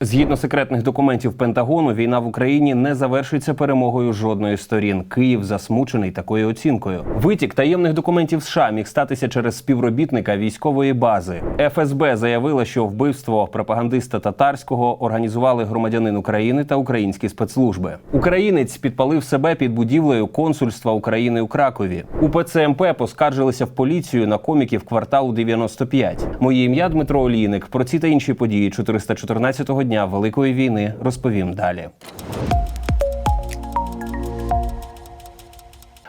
Згідно секретних документів Пентагону, війна в Україні не завершиться перемогою жодної сторін. Київ засмучений такою оцінкою. Витік таємних документів США міг статися через співробітника військової бази. ФСБ заявила, що вбивство пропагандиста татарського організували громадянин України та українські спецслужби. Українець підпалив себе під будівлею консульства України у Кракові. У ПЦМП поскаржилися в поліцію на коміків кварталу 95. Моє ім'я Дмитро Олійник. Про ці та інші події 414-го дня Великої війни розповім далі.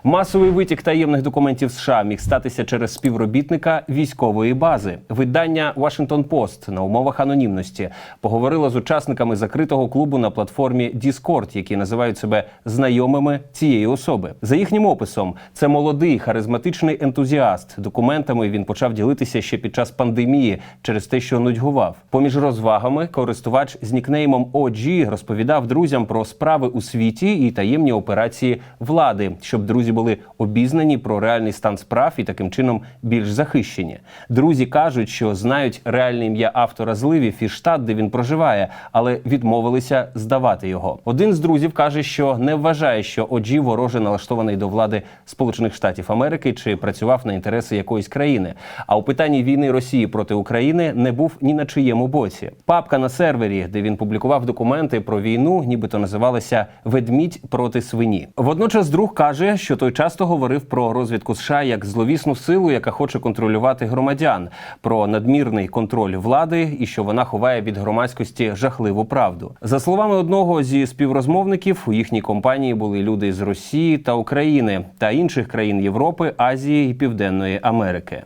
Масовий витік таємних документів США міг статися через співробітника військової бази. Видання Washington Post на умовах анонімності поговорило з учасниками закритого клубу на платформі Discord, які називають себе знайомими цієї особи. За їхнім описом, це молодий харизматичний ентузіаст. Документами він почав ділитися ще під час пандемії через те, що нудьгував. Поміж розвагами користувач з нікнеймом OG розповідав друзям про справи у світі і таємні операції влади, щоб друзі були обізнані про реальний стан справ і таким чином більш захищені. Друзі кажуть, що знають реальне ім'я автора зливів і штат, де він проживає, але відмовилися здавати його. Один з друзів каже, що не вважає, що OG вороже налаштований до влади Сполучених Штатів Америки чи працював на інтереси якоїсь країни. А у питанні війни Росії проти України не був ні на чиєму боці. Папка на сервері, де він публікував документи про війну, нібито називалася Ведмідь проти свині. Водночас друг каже, що той часто говорив про розвідку США як зловісну силу, яка хоче контролювати громадян, про надмірний контроль влади і що вона ховає від громадськості жахливу правду. За словами одного зі співрозмовників, у їхній компанії були люди з Росії та України та інших країн Європи, Азії і Південної Америки.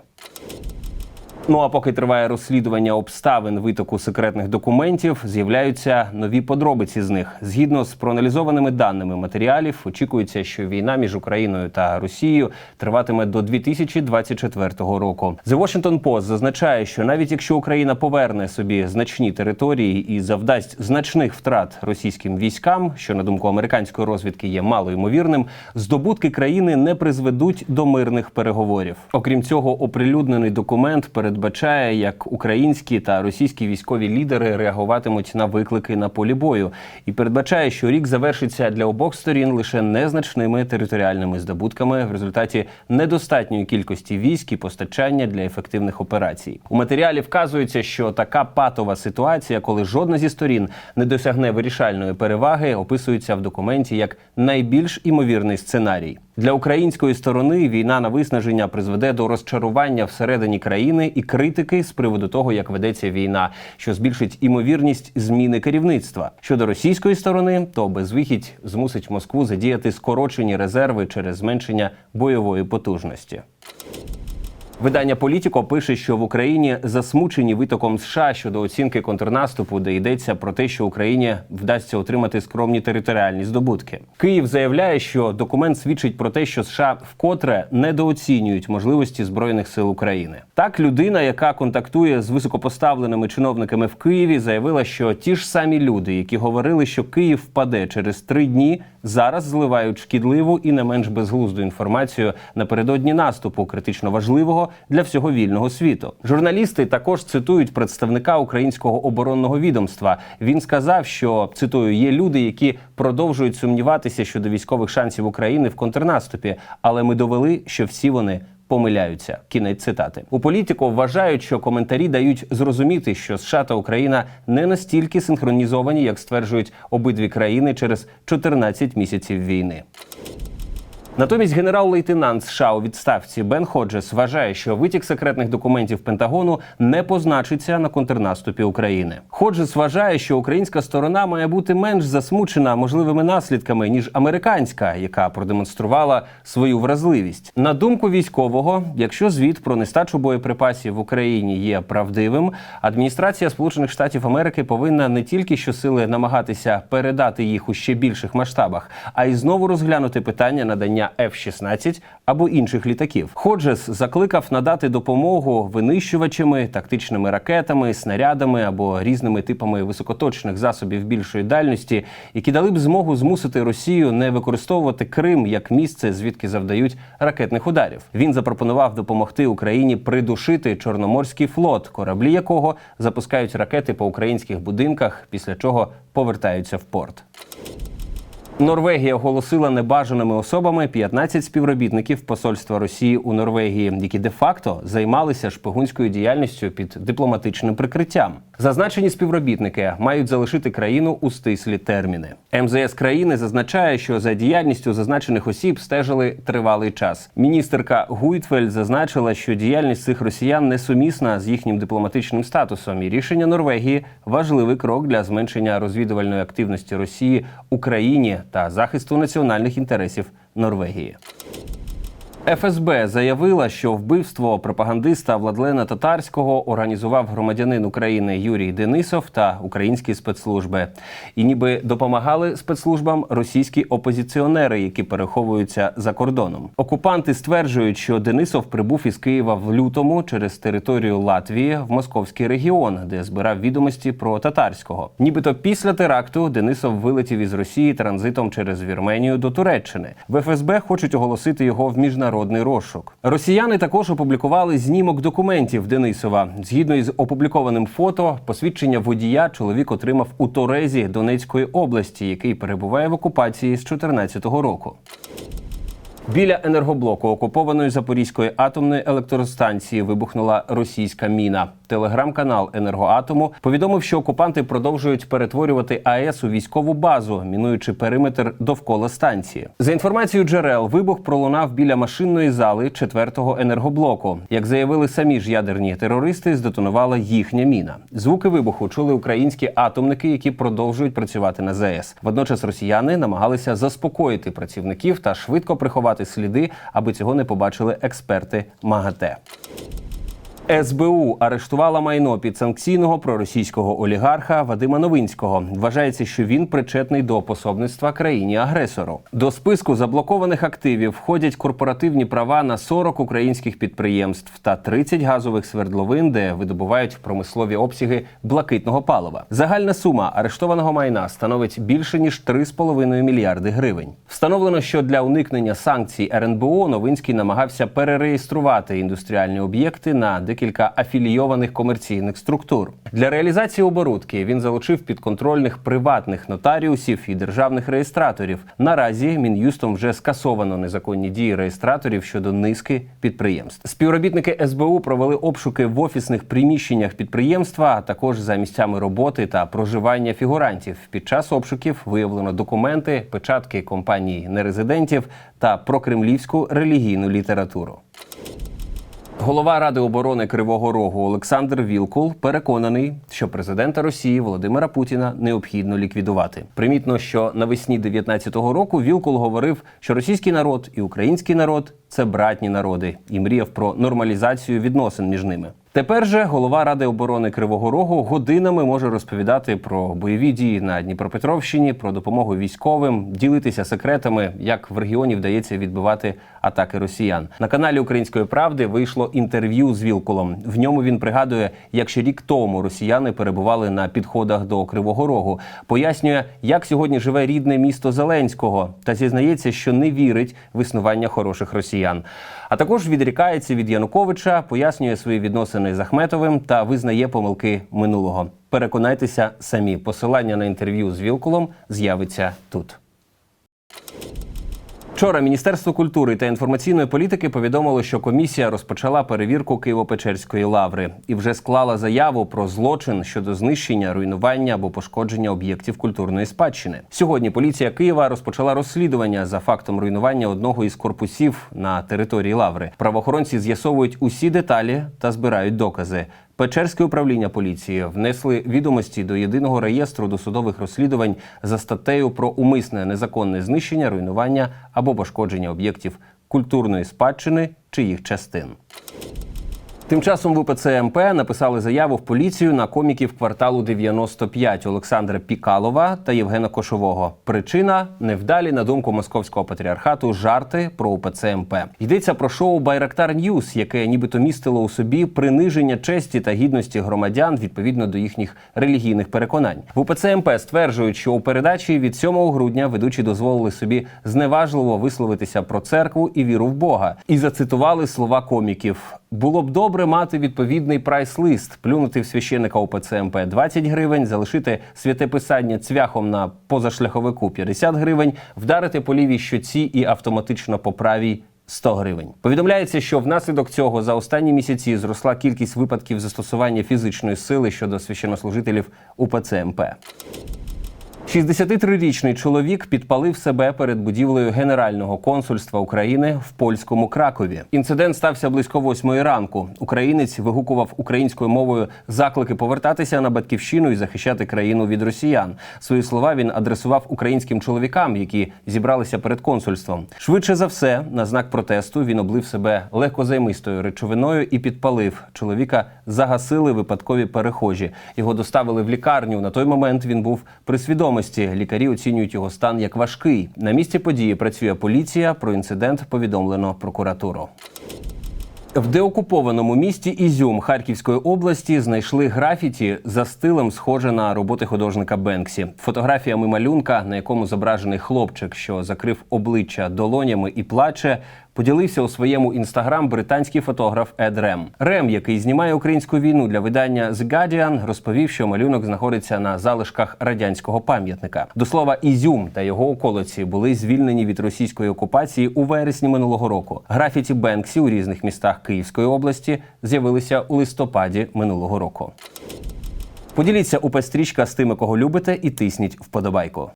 Ну а поки триває розслідування обставин витоку секретних документів, з'являються нові подробиці з них. Згідно з проаналізованими даними матеріалів, очікується, що війна між Україною та Росією триватиме до 2024 року. The Washington Post зазначає, що навіть якщо Україна поверне собі значні території і завдасть значних втрат російським військам, що на думку американської розвідки є мало ймовірним, здобутки країни не призведуть до мирних переговорів. Окрім цього, оприлюднений документ передбачає, як українські та російські військові лідери реагуватимуть на виклики на полі бою, і передбачає, що рік завершиться для обох сторін лише незначними територіальними здобутками в результаті недостатньої кількості військ і постачання для ефективних операцій. У матеріалі вказується, що така патова ситуація, коли жодна зі сторін не досягне вирішальної переваги, описується в документі як найбільш імовірний сценарій. Для української сторони війна на виснаження призведе до розчарування всередині країни і критики з приводу того, як ведеться війна, що збільшить імовірність зміни керівництва. Щодо російської сторони, то безвихідь змусить Москву задіяти скорочені резерви через зменшення бойової потужності. Видання Політіко пише, що в Україні засмучені витоком США щодо оцінки контрнаступу, де йдеться про те, що Україні вдасться отримати скромні територіальні здобутки. Київ заявляє, що документ свідчить про те, що США вкотре недооцінюють можливості збройних сил України. Так, людина, яка контактує з високопоставленими чиновниками в Києві, заявила, що ті ж самі люди, які говорили, що Київ впаде через три дні, зараз зливають шкідливу і не менш безглузду інформацію напередодні наступу, критично важливого для всього вільного світу. Журналісти також цитують представника українського оборонного відомства. Він сказав, що цитую: є люди, які продовжують сумніватися щодо військових шансів України в контрнаступі, але ми довели, що всі вони. Помиляються. Кінець цитати у політику вважають, що коментарі дають зрозуміти, що США та Україна не настільки синхронізовані, як стверджують обидві країни через 14 місяців війни. Натомість генерал-лейтенант США у відставці Бен Ходжес вважає, що витік секретних документів Пентагону не позначиться на контрнаступі України. Ходжес вважає, що українська сторона має бути менш засмучена можливими наслідками ніж американська, яка продемонструвала свою вразливість. На думку військового, якщо звіт про нестачу боєприпасів в Україні є правдивим, адміністрація Сполучених Штатів Америки повинна не тільки щосили намагатися передати їх у ще більших масштабах, а й знову розглянути питання надання знищення F-16 або інших літаків. Ходжес закликав надати допомогу винищувачами, тактичними ракетами, снарядами або різними типами високоточних засобів більшої дальності, які дали б змогу змусити Росію не використовувати Крим як місце, звідки завдають ракетних ударів. Він запропонував допомогти Україні придушити Чорноморський флот, кораблі якого запускають ракети по українських будинках, після чого повертаються в порт. Норвегія оголосила небажаними особами 15 співробітників посольства Росії у Норвегії, які де-факто займалися шпигунською діяльністю під дипломатичним прикриттям. Зазначені співробітники мають залишити країну у стислі терміни. МЗС країни зазначає, що за діяльністю зазначених осіб стежили тривалий час. Міністерка Гуйтфельд зазначила, що діяльність цих росіян несумісна з їхнім дипломатичним статусом, і рішення Норвегії важливий крок для зменшення розвідувальної активності Росії Україні та захисту національних інтересів Норвегії. ФСБ заявила, що вбивство пропагандиста Владлена Татарського організував громадянин України Юрій Денисов та українські спецслужби, і ніби допомагали спецслужбам російські опозиціонери, які переховуються за кордоном. Окупанти стверджують, що Денисов прибув із Києва в лютому через територію Латвії в московський регіон, де збирав відомості про татарського. Нібито після теракту Денисов вилетів із Росії транзитом через Вірменію до Туреччини. В ФСБ хочуть оголосити його в міжнародний розшук. Росіяни також опублікували знімок документів Денисова. Згідно із опублікованим фото, посвідчення водія чоловік отримав у Торезі Донецької області, який перебуває в окупації з 2014 року. Біля енергоблоку окупованої Запорізької атомної електростанції вибухнула російська міна. Телеграм-канал енергоатому повідомив, що окупанти продовжують перетворювати АЕС у військову базу, мінуючи периметр довкола станції. За інформацією джерел, вибух пролунав біля машинної зали четвертого енергоблоку. Як заявили самі ж ядерні терористи, здетонувала їхня міна. Звуки вибуху чули українські атомники, які продовжують працювати на ЗАЕС. Водночас росіяни намагалися заспокоїти працівників та швидко приховати сліди, аби цього не побачили експерти МАГАТЕ. СБУ арештувала майно підсанкційного проросійського олігарха Вадима Новинського. Вважається, що він причетний до пособництва країні-агресору. До списку заблокованих активів входять корпоративні права на 40 українських підприємств та 30 газових свердловин, де видобувають промислові обсяги блакитного палива. Загальна сума арештованого майна становить більше ніж 3,5 мільярди гривень. Встановлено, що для уникнення санкцій РНБО Новинський намагався перереєструвати індустріальні об'єкти на декілька афілійованих комерційних структур. Для реалізації оборудки він залучив підконтрольних приватних нотаріусів і державних реєстраторів. Наразі мін'юстом вже скасовано незаконні дії реєстраторів щодо низки підприємств. Співробітники СБУ провели обшуки в офісних приміщеннях підприємства, а також за місцями роботи та проживання фігурантів. Під час обшуків виявлено документи, печатки компаній нерезидентів та прокремлівську релігійну літературу. Голова Ради оборони Кривого Рогу Олександр Вілкул переконаний, що президента Росії Володимира Путіна необхідно ліквідувати. Примітно, що навесні 19-го року Вілкул говорив, що російський народ і український народ це братні народи, і мріяв про нормалізацію відносин між ними. Тепер же голова Ради оборони Кривого Рогу годинами може розповідати про бойові дії на Дніпропетровщині, про допомогу військовим, ділитися секретами, як в регіоні вдається відбивати атаки росіян. На каналі Української правди вийшло інтерв'ю з Вілкулом. В ньому він пригадує, як ще рік тому росіяни перебували на підходах до Кривого Рогу. Пояснює, як сьогодні живе рідне місто Зеленського, та зізнається, що не вірить в існування хороших росіян. А також відрікається від Януковича, пояснює свої відносини з Ахметовим та визнає помилки минулого. Переконайтеся самі. Посилання на інтерв'ю з Вілкулом з'явиться тут. Вчора Міністерство культури та інформаційної політики повідомило, що комісія розпочала перевірку Києво-Печерської лаври і вже склала заяву про злочин щодо знищення, руйнування або пошкодження об'єктів культурної спадщини. Сьогодні поліція Києва розпочала розслідування за фактом руйнування одного із корпусів на території лаври. Правоохоронці з'ясовують усі деталі та збирають докази. Печерське управління поліції внесли відомості до єдиного реєстру досудових розслідувань за статтею про умисне незаконне знищення, руйнування або пошкодження об'єктів культурної спадщини чи їх частин. Тим часом в УПЦ МП написали заяву в поліцію на коміків кварталу 95 Олександра Пікалова та Євгена Кошового. Причина невдалі, на думку московського патріархату, жарти про УПЦ МП. Йдеться про шоу Байрактар Ньюс, яке нібито містило у собі приниження честі та гідності громадян відповідно до їхніх релігійних переконань. В УПЦ МП стверджують, що у передачі від 7 грудня ведучі дозволили собі зневажливо висловитися про церкву і віру в Бога і зацитували слова коміків. Було б добре мати відповідний прайс-лист, плюнути в священика УПЦ МП 20 гривень, залишити святе писання цвяхом на позашляховику 50 гривень, вдарити по лівій щоці і автоматично по правій 100 гривень. Повідомляється, що внаслідок цього за останні місяці зросла кількість випадків застосування фізичної сили щодо священнослужителів УПЦ МП. 63-річний чоловік підпалив себе перед будівлею Генерального консульства України в польському Кракові. Інцидент стався близько восьмої ранку. Українець вигукував українською мовою заклики повертатися на батьківщину і захищати країну від росіян. Свої слова він адресував українським чоловікам, які зібралися перед консульством. Швидше за все, на знак протесту він облив себе легкозаймистою речовиною і підпалив. Чоловіка загасили випадкові перехожі. Його доставили в лікарню. На той момент він був при свідомості. Лікарі оцінюють його стан як важкий. На місці події працює поліція. Про інцидент повідомлено прокуратуру. В деокупованому місті Ізюм Харківської області знайшли графіті за стилем, схоже на роботи художника Бенксі. Фотографіями малюнка, на якому зображений хлопчик, що закрив обличчя долонями і плаче, поділився у своєму інстаграм британський фотограф Ед Рем. Рем, який знімає українську війну для видання The Guardian, розповів, що малюнок знаходиться на залишках радянського пам'ятника. До слова, Ізюм та його околиці були звільнені від російської окупації у вересні минулого року. Графіті Бенксі у різних містах Київської області з'явилися у листопаді минулого року. Поділіться у пестрічка з тими, кого любите, і тисніть вподобайку.